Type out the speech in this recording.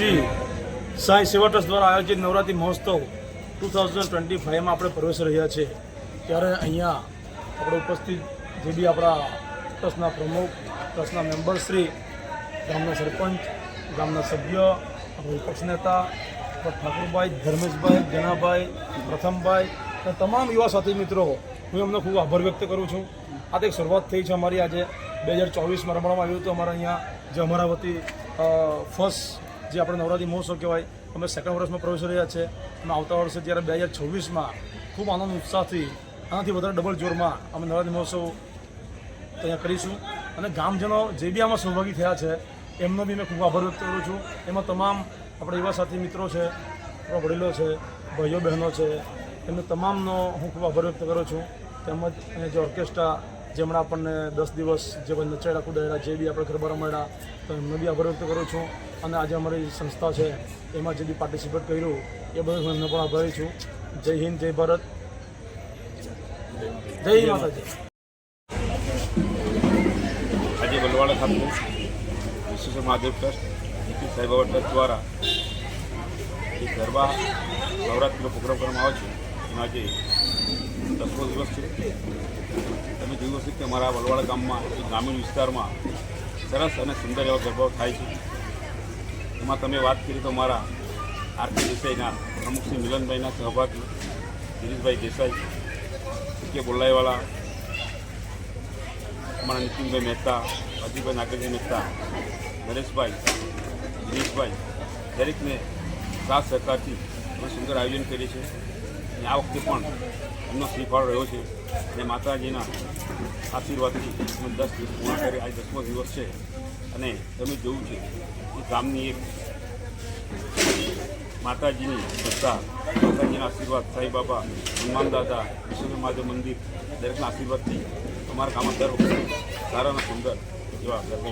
શ્રી સાંઈ સેવા ટ્રસ્ટ દ્વારા આયોજિત નવરાત્રિ મહોત્સવ ટુ થાઉઝન્ડ ટ્વેન્ટી ફાઇવમાં આપણે પ્રવેશ રહ્યા છે. ત્યારે અહીંયા આપણે ઉપસ્થિત જે બી આપણા ટ્રસ્ટના પ્રમુખ, ટ્રસ્ટના મેમ્બરશ્રી, ગામના સરપંચ, ગામના સભ્ય વિપક્ષ નેતા ઠાકુરભાઈ, ધર્મેશભાઈ, જનાભાઈ, પ્રથમભાઈ અને તમામ યુવા સાથી મિત્રો, હું એમનો ખૂબ આભાર વ્યક્ત કરું છું. આ તો એક શરૂઆત થઈ છે અમારી આજે. બે હજાર ચોવીસમાં રમવામાં આવ્યું હતું અમારા અહીંયા જે અમારા વતી ફર્સ્ટ જે આપણે નવરાત્રી મહોત્સવ કહેવાય, અમે સેકન્ડ વર્ષમાં પ્રવેશ રહ્યા છે. અને આવતા વર્ષે જ્યારે બે હજાર છવ્વીસમાં ખૂબ આનંદ, ઉત્સાહથી, આનાથી વધારે ડબલ જોરમાં અમે નવરાત્રી મહોત્સવ અહીંયા કરીશું. અને ગામજનો જે બી આમાં સહભાગી થયા છે, એમનો બી મેં ખૂબ આભાર વ્યક્ત કરું છું. એમાં તમામ આપણા યુવા સાથી મિત્રો છે, આપણા વડીલો છે, ભાઈઓ બહેનો છે, એમને તમામનો હું ખૂબ આભાર વ્યક્ત કરું છું. તેમજ જે ઓર્કેસ્ટ્રા જેમણે આપણને દસ દિવસ જે બધા નચાડ્યા કુદાડ્યા જે બી આપણે ગરબા રમાડ્યા તો એમને બી આભાર વ્યક્ત કરું છું. અને આજે અમારી સંસ્થા છે, એમાં જે બી પાર્ટિસિપેટ કર્યું, એ બધું હું એમને પણ આભારી છું. જય હિન્દ, જય ભારત. જય માતાજી. આજે બલવાડા ખાતે વિશ્વેશ્વર મહાદેવ ટ્રસ્ટ નીતિ સાંઈબાબા દ્વારા જે ગરબા નવરાત્રિનો પ્રોગ્રામ કરવામાં આવે છે. આજે દસમો દિવસ છે. તમે જોયું હશે કે અમારા વલવાડા ગામમાં ગ્રામીણ વિસ્તારમાં સરસ અને સુંદર એવા ગરબાઓ થાય છે. એમાં તમે વાત કરી તો મારા આરતી દેસાઈના પ્રમુખ શ્રી મિલનભાઈના સહભાગી ગિરીશભાઈ દેસાઈ, કે બોલાઈવાળા અમારા નીતિનભાઈ મહેતા અજીભાઈ નાગરજી મહેતા, નરેશભાઈ દિનેશભાઈ દરેકને સાથ સહકારથી અમે સુંદર આયોજન કરીએ છીએ. અને આ વખતે પણ એમનો શ્રીફળ રહ્યો છે. અને માતાજીના આશીર્વાદથી અમે દસ દિવસ પૂર્ણ કરી આજે દસમો દિવસ છે. અને તમે જોયું છે કે ગામની એક માતાજીની શ્રદ્ધા, માતાજીના આશીર્વાદ, સાંઈ બાબા, હનુમાન દાદા વિશ્વ મહાદેવ મંદિર, દરેકના આશીર્વાદથી અમારા ગામમાં દર વખતે સારા અને સુંદર એવા ગરબો